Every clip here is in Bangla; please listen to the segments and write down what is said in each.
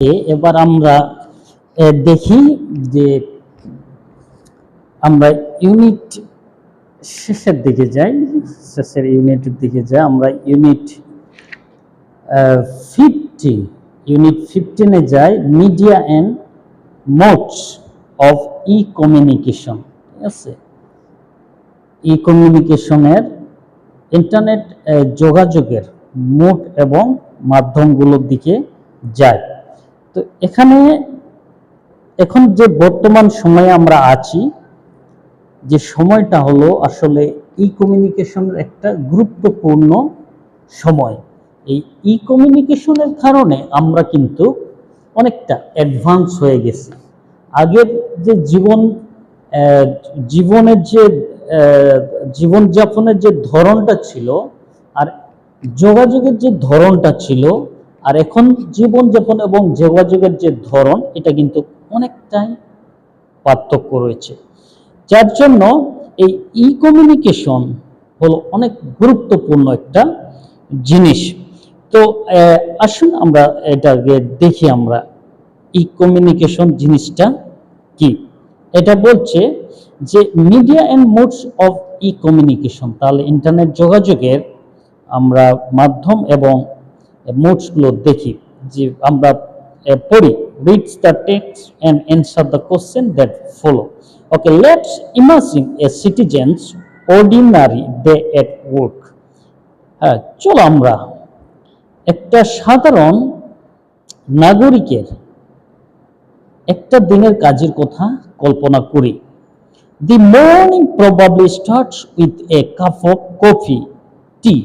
এবার আমরা দেখি যে আমরা ইউনিট শেষের দিকে যাই, শেষের ইউনিটের দিকে যাই, আমরা ইউনিট ফিফটিন ইউনিট ফিফটিনে যাই media and modes of E communication ঠিক আছে? ই কমিউনিকেশনের ইন্টারনেট যোগাযোগের মোড এবং মাধ্যমগুলোর দিকে যায় তো এখানে এখন যে বর্তমান সময়ে আমরা আছি, যে সময়টা হলো আসলে ই কমিউনিকেশনের একটা গুরুত্বপূর্ণ সময়। এই ই কমিউনিকেশনের কারণে আমরা কিন্তু অনেকটা অ্যাডভান্স হয়ে গেছি। আগের যে জীবন জীবনের যে জীবনযাপনের যে ধরনটা ছিল আর যোগাযোগের যে ধরনটা ছিল আর এখন জীবনযাপন এবং যোগাযোগের যে ধরন, এটা কিন্তু অনেকটাই পার্থক্য রয়েছে। যার জন্য এই ই কমিউনিকেশন হলো অনেক গুরুত্বপূর্ণ একটা জিনিস। তো আসুন আমরা এটাকে দেখি আমরা ই কমিউনিকেশন জিনিসটা কি? এটা বলছে যে media and modes of E communication তাহলে ইন্টারনেট যোগাযোগের আমরা মাধ্যম এবং মোডসগুলো দেখি, যে আমরা পড়ি reads the text and answer the question that follow okay let's imagine a citizen's ordinary day at work হ্যাঁ চলো আমরা একটা সাধারণ নাগরিকের একটা দিনের কাজের কথা কল্পনা করি। The morning probably starts with a cup of coffee tea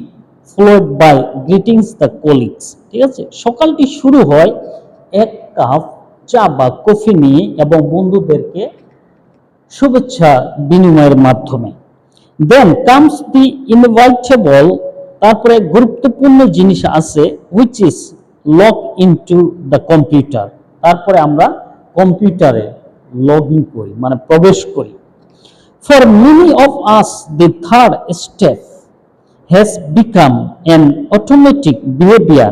followed by greetings the colleagues ঠিক আছে? সকালটি শুরু হয় এক কাপ চা বা কফি নিয়ে এবং বন্ধুদেরকে শুভেচ্ছা বিনিময়ের মাধ্যমে। দেন কামস দি ইনভাইটেবল তারপরে গুরুত্বপূর্ণ জিনিস আছে which is log into the computer তারপরে আমরা কম্পিউটারে লগ ইন করি মানে প্রবেশ করি। For many of us the third step has become an automatic behavior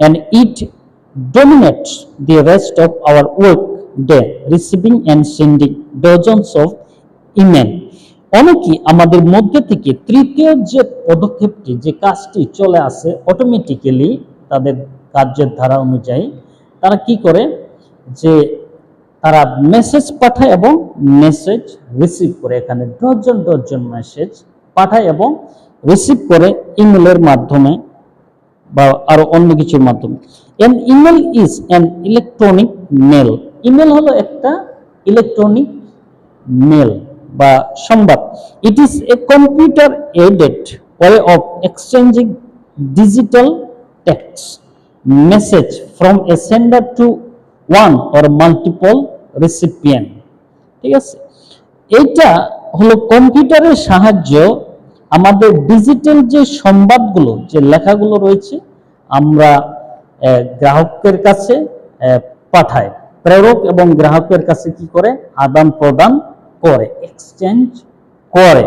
and it dominates the rest of our work day, receiving and sending dozens of email. অনেকেই আমাদের মধ্যে থেকে তৃতীয় যে পদক্ষেপটি যে কাজটি চলে আসে অটোমেটিক্যালি তাদের কার্যের ধারা অনুযায়ী তারা কি করে যে তারা মেসেজ পাঠায় এবং মেসেজ রিসিভ করে এখানে ডজন ডজন মেসেজ পাঠায় এবং রিসিভ করে ইমেলের মাধ্যমে বা আরও অন্য কিছুর মাধ্যমে। An email is an electronic mail email হলো একটা ইলেকট্রনিক মেল বা সংবাদ। It is a computer aided way of exchanging digital text message from a sender to one or multiple recipient ঠিক আছে? এইটা হলো কম্পিউটারের সাহায্য আমাদের ডিজিটাল যে সংবাদগুলো, যে লেখাগুলো রয়েছে, আমরা গ্রাহকের কাছে পাঠাই। প্রেরক এবং গ্রাহকের কাছে কি করে? আদান প্রদান করে এক্সচেঞ্জ করে।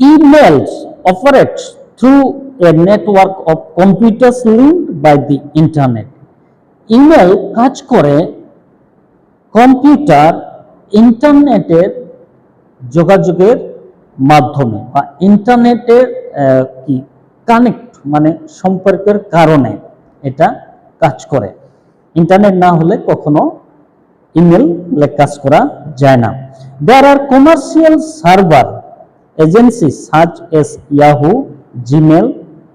Emails operates through a network of computers linked by the internet email কাজ করে কম্পিউটার ইন্টারনেটের যোগাযোগের মাধ্যমে বা ইন্টারনেটের কি কানেক্ট মানে সম্পর্কের কারণে এটা কাজ করে। ইন্টারনেট না হলে কখনো ইমেল কাজ করা যায় না। There are commercial server agency such as Yahoo Gmail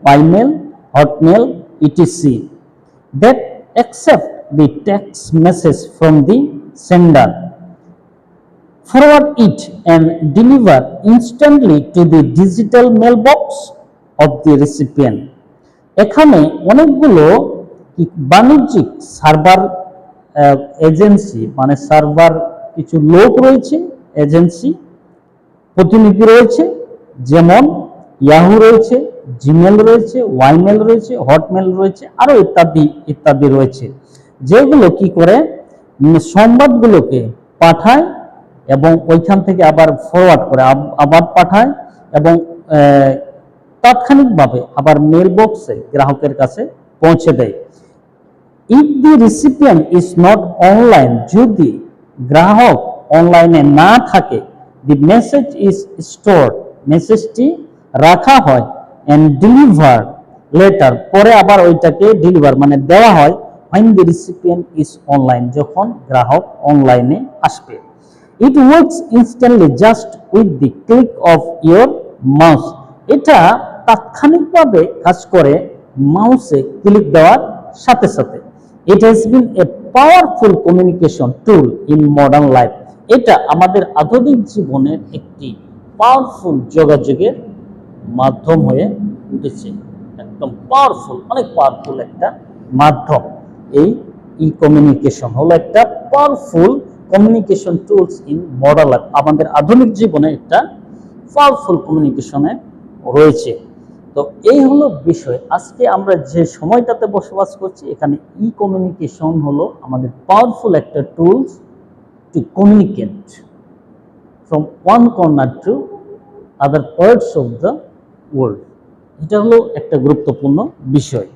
Pymail Hotmail etc that accept the text message from the sender. Forward it and deliver instantly to the digital mailbox of the recipient. এখানে অনেকগুলো বাণিজ্যিক সার্ভার এজেন্সি মানে সার্ভার কিছু লোক রয়েছে, এজেন্সি, প্রতিনিধি রয়েছে, যেমন ইয়াহু রয়েছে জিমেল রয়েছে ওয়াইমেল রয়েছে হটমেল রয়েছে আরও ইত্যাদি ইত্যাদি রয়েছে। যেগুলো কি করে সংবাদগুলোকে পাঠায় এবং ওইখান থেকে আবার ফরওয়ার্ড করে আব- আবার পাঠায় এবং তাৎক্ষণিকভাবে আবার মেল বক্সে গ্রাহকের কাছে পৌঁছে দেয়। If the recipient is not online যদি গ্রাহক অনলাইনে না থাকে দি মেসেজ ইজ স্টোর মেসেজটি রাখা হয় অ্যান্ড ডেলিভার লেটার পরে আবার ওইটাকে ডেলিভার মানে দেওয়া হয় when the recipient is online যখন গ্রাহক অনলাইনে আসবে। It works instantly just with the click of your mouse এটা তাৎক্ষণিকভাবে কাজ করে মাউসে ক্লিক দেওয়ার সাথে সাথে। It has been a powerful communication tool in modern life এটা আমাদের আধুনিক জীবনের একটি পাওয়ারফুল যোগাযোগের মাধ্যম হয়ে উঠেছে। একদম পাওয়ারফুল অনেক পাওয়ারফুল একটা মাধ্যম। এই ই কমিউনিকেশন হলো একটা powerful communication tools in modern life আমাদের আধুনিক জীবনে একটা পাওয়ারফুল কমিউনিকেশনে রয়েছে। তো এই হলো বিষয়। আজকে আমরা যে সময়টাতে বসবাস করছি, এখানে ই কমিউনিকেশন হলো আমাদের পাওয়ারফুল একটা tools to communicate from one corner to other parts of the world এটা হলো একটা গুরুত্বপূর্ণ বিষয়।